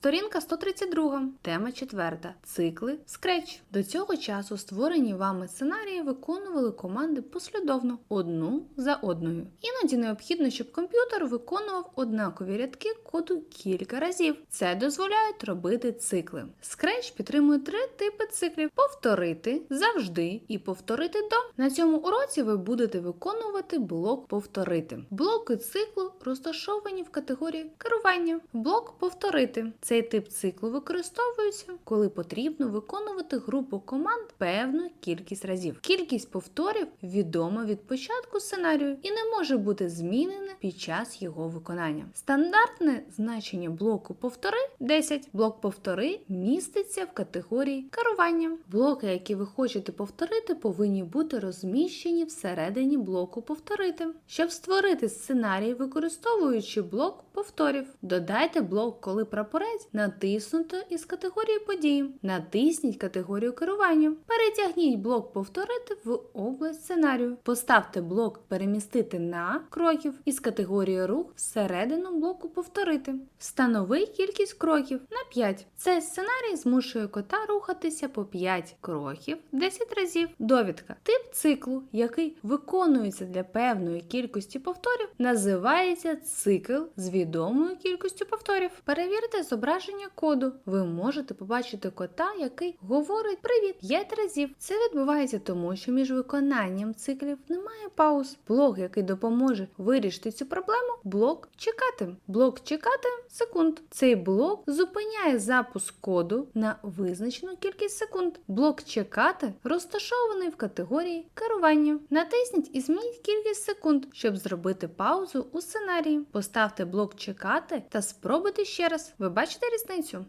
Сторінка 132. Тема 4. Цикли Scratch. До цього часу створені вами сценарії виконували команди послідовно одну за одною. Іноді необхідно, щоб комп'ютер виконував однакові рядки коду кілька разів. Це дозволяє робити цикли. Scratch підтримує три типи циклів: повторити, завжди і повторити до. На цьому уроці ви будете виконувати блок повторити. Блоки циклу розташовані в категорії керування. Блок повторити. Цей тип циклу використовується, коли потрібно виконувати групу команд певну кількість разів. Кількість повторів відома від початку сценарію і не може бути змінена під час його виконання. Стандартне значення блоку повтори 10. Блок повтори міститься в категорії керування. Блоки, які ви хочете повторити, повинні бути розміщені всередині блоку повторити. Щоб створити сценарій, використовуючи блок повторів, додайте блок, коли прапорець натиснуто із категорії події. Натисніть категорію керування. Перетягніть блок повторити в область сценарію. Поставте блок перемістити на кроків із категорії рух всередину блоку повторити. Встанови кількість кроків на 5. Цей сценарій змушує кота рухатися по 5 кроків 10 разів. Довідка. Тип циклу, який виконується для певної кількості повторів, називається цикл з відомою кількістю повторів. Перевірте зображення коду. Ви можете побачити кота, який говорить привіт 5 разів. Це відбувається тому, що між виконанням циклів немає пауз. Блок, який допоможе вирішити цю проблему, блок чекати. Блок чекати секунд. Цей блок зупиняє запуск коду на визначену кількість секунд. Блок чекати розташований в категорії керування. Натисніть і змініть кількість секунд, щоб зробити паузу у сценарії. Поставте блок чекати та спробуйте ще раз. Ви бачите різницю?